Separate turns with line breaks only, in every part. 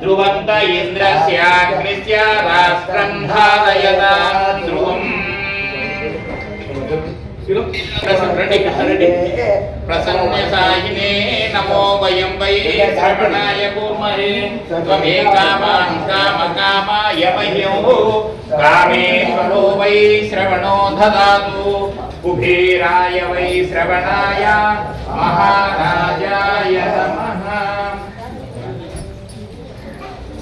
ధ్రువంత ఇంద్రస్యాగ్నిస్య రాష్ట్రం ధారయతా ధ్రువం రెడ్డి రెడ్డి ప్రసన్నసాయినే నమో వయం వై శ్రవణాయ కూర్మహే త్వమే కామాన్ కామ కామాయ మహ్యం కామేశ్వరో వై శ్రవణో దదాతు కుబేరాయ వై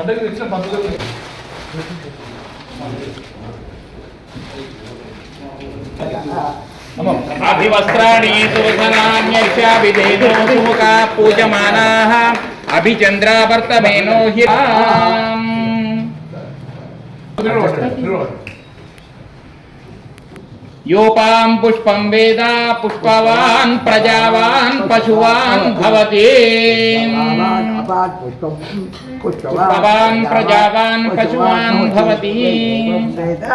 ఉండాలంటే ఈ చదువు
అభివస్త్రాణి సువసనాన్యర్షాభిధేనో సుముఖా పూజమానాః. అభిచంద్రావర్తమేనో హి యోపాం పుష్పం వేద పుష్పవాన్ ప్రజావాన్ పశువాన్ భవతి
అపాన్ పుష్పం
పుష్పవాన్ ప్రజావాన్ పశువాన్ భవతి
వేద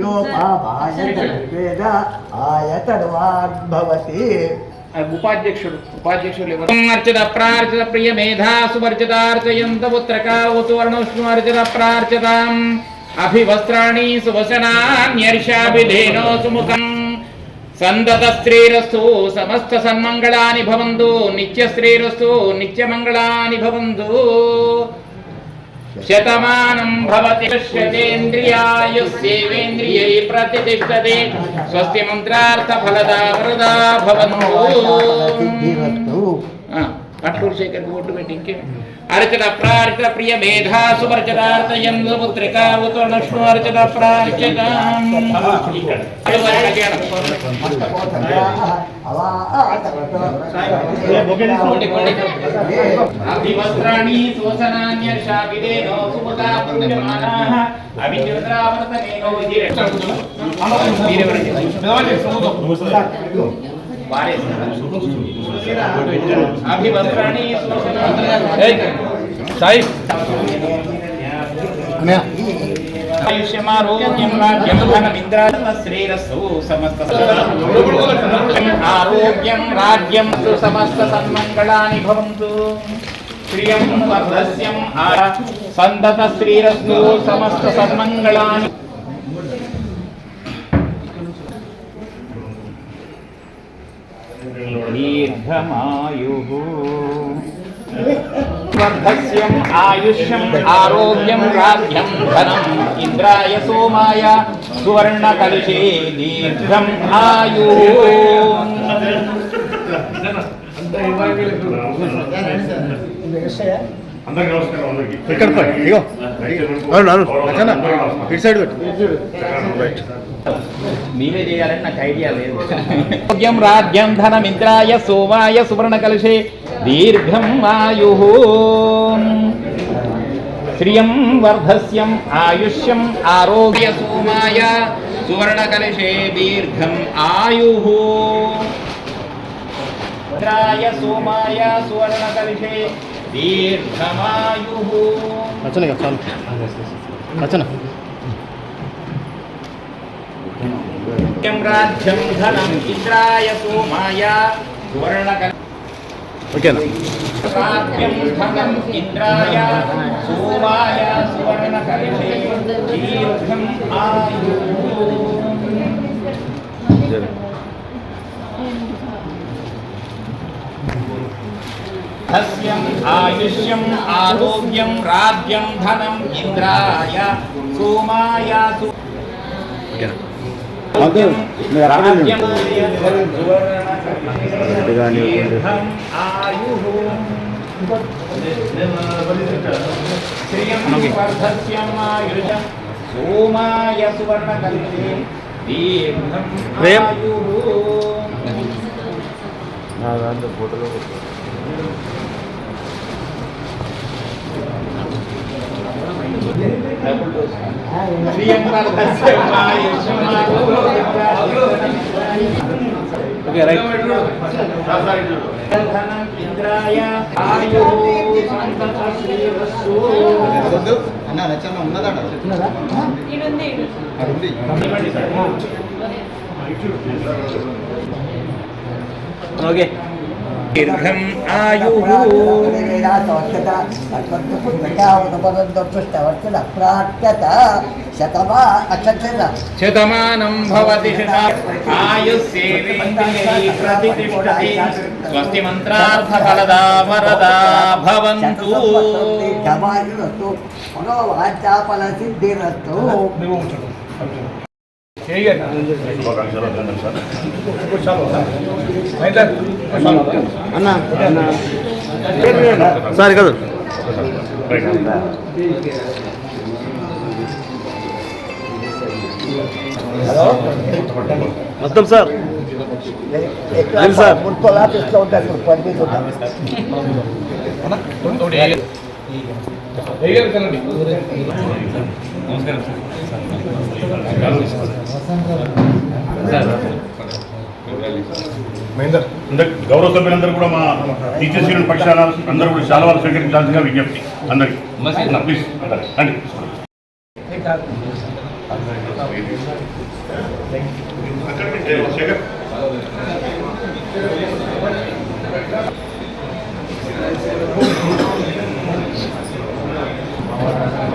యో పాపాయత వేద ఆయతర్వాన్ భవతి
ఉపాధ్యక్షుడు ఉపాధ్యక్షులు ఎవరు అర్చిత ప్రార్చిత ప్రియ మేధా సువర్జితార్చయంత పుత్రకావతు వర్ణోష్ణు అర్చిత ప్రార్చితాం అభివస్త్రాణి సువసనాన్యర్షాభిధేనో సుముఖం సందత శ్రీరస్తు సమస్త సన్మంగళాని భవంతు నిత్య శ్రీరస్తు నిత్యమంగళాని భవంతు. శతమానం భవతి పశ్యతేంద్రియాయుస్సేవేంద్రియై ప్రతిష్టతే స్వస్తి మంత్రార్థ ఫలదా వరదా భవంతు
సిద్ధిరస్తు
ఆ, అట్లూరు శేఖర్ ఓటు పెట్టి ఇంకే అర్చన ప్రార్చన ప్రియ మేధా సువర్చనార్థ యందు పుత్రికా ఉతోణష్ణు అర్చన ప్రార్చన అభివస్త్రాణి శోషనాన్యర్షాభిదేనో సుముఖా పుణ్యమానాః అవిచంద్రావర్తనేనో అభివస్త్రాణి ఆరోగ్యం రాజ్యం సమస్త సన్మంగళాని భవంతు శ్రియం వర్ధస్యం సందత శ్రీరస్తు సమస్త సన్మంగళాని దీర్ఘమాయుః వర్ధస్యం ఆయుష్యం ఆరోగ్యం రాజ్యం ధనం ఇంద్రాయ సోమాయ సువర్ణ కలుషే దీర్ఘం ఆయు
అందరికి నమస్కారం అందరికి
ఇక్కడ ఇగో. అరుణ్, లచ్చన్న, ఇటు సైడ్ పెట్టు రైట్
మీరే చేయాలని నాకు ఐడియా లేదు. ఆరోగ్యం రాజ్యం ధనం ఇంద్రాయ సోమాయ సువర్ణ కలుషే దీర్ఘం ఆయు. శ్రియం వర్ధస్యం ఆయుష్యం ఆరోగ్య సోమాయ సువర్ణ కలుషే దీర్ఘం ఆయు. ఇంద్రాయ సోమాయ సువర్ణ కలుషే దీర్ఘమాయు
లచ్చన ఇక చాలు లచ్చన
రాజ్యం రాజ్యం ధనం ఇంద్రాయ సోమాయ సువర్ణ
ఓకేనా
రాజ్యం ధనం ఇంద్రాయ సోమాయ సువర్ణ కలిషే దీర్ఘం ఆయు ధస్యం ఆయుష్యం ఆరోగ్యం రాజ్యం ధనం ఇంద్రాయ సోమాయ సువర్ణ కలిగే
నా దాంట్లో ఫోటోలో
కొట్టారు
ఓకే. రైట్ అన్న నచ్చన్న ఉన్నదా ఓకే
దీర్ఘం ఆయు
శతమా అక్షర
శతమానం భవతి శత ఆయుస్సేవేంద్రియై ప్రతిష్టతి స్వస్తి
సార్
అన్న సార్. కాదు మొత్తం సార్ సార్.
ముట్టుకోలా తీసుకో ఉంటారు
అందరి గౌరవ సభ్యులందరూ కూడా మా టీచర్స్ యూనియన్ పక్షాన అందరూ కూడా చాలా వారు స్వీకరించాల్సిందిగా విజ్ఞప్తి. అందరికి.
Please Shekhar okay right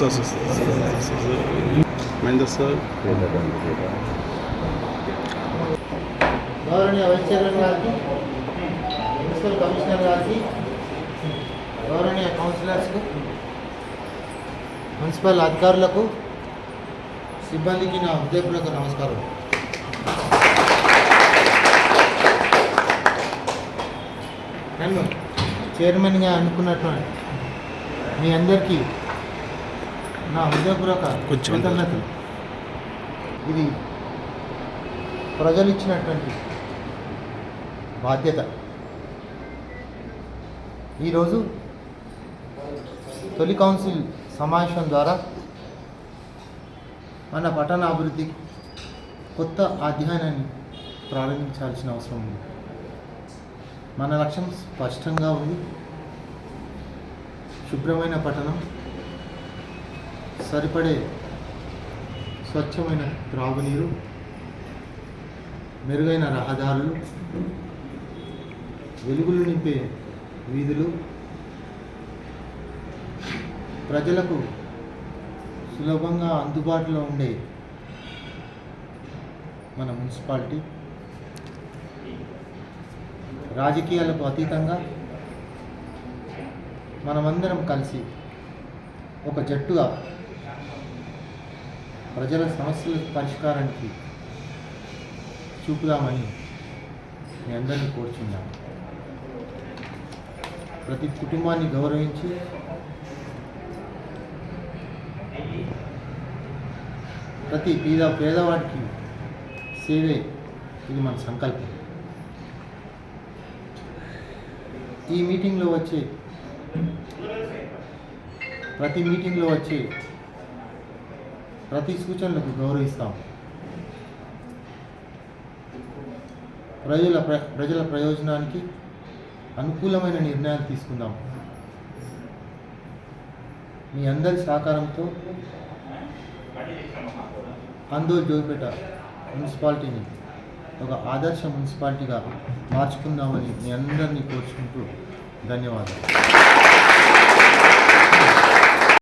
sir Mahender sir.
గౌరవనీయ వైస్ చైర్మన్ గారికి మున్సిపల్ కమిషనర్ గారికి గౌరవనీయ కౌన్సిలర్స్కు మున్సిపల్ అధికారులకు సిబ్బందికి నా ఉద్యోగులకు నమస్కారం. నన్ను చైర్మన్గా అనుకున్నటువంటి మీ అందరికీ నా హృదయపూర్వక కృతజ్ఞతలు. ఇది ప్రజలు ఇచ్చినటువంటి బాధ్యత. ఈరోజు తొలి కౌన్సిల్ సమావేశం ద్వారా మన పట్టణ అభివృద్ధి కొత్త అధ్యయనాన్ని ప్రారంభించాల్సిన అవసరం ఉంది. మన లక్ష్యం స్పష్టంగా ఉంది. శుభ్రమైన పట్టణం సరిపడే స్వచ్ఛమైన త్రాగునీరు మెరుగైన రహదారులు వెలుగులు నింపే వీధులు ప్రజలకు సులభంగా అందుబాటులో ఉండే మన మున్సిపాలిటీ. రాజకీయాలకు అతీతంగా మనమందరం కలిసి ఒక జట్టుగా ప్రజల సమస్యల పరిష్కారానికి చూపుదామని మీ అందరినీ కోరుచున్నాను. ప్రతి కుటుంబాన్ని గౌరవించి ప్రతి పేద పేదవాడికి సేవే ఇది మన సంకల్పం. ఈ మీటింగ్లో వచ్చే ప్రతి మీటింగ్లో వచ్చే ప్రతి సూచనలకు గౌరవిస్తాం. ప్రజల ప్ర- ప్రజల ప్రయోజనానికి అనుకూలమైన నిర్ణయాలు తీసుకుందాం. మీ అందరి సహకారంతో అందోల్ జోపేట మున్సిపాలిటీని ఒక ఆదర్శ మున్సిపాలిటీగా మార్చుకుందామని మీ అందరినీ కోరుచుకుంటూ ధన్యవాదాలు.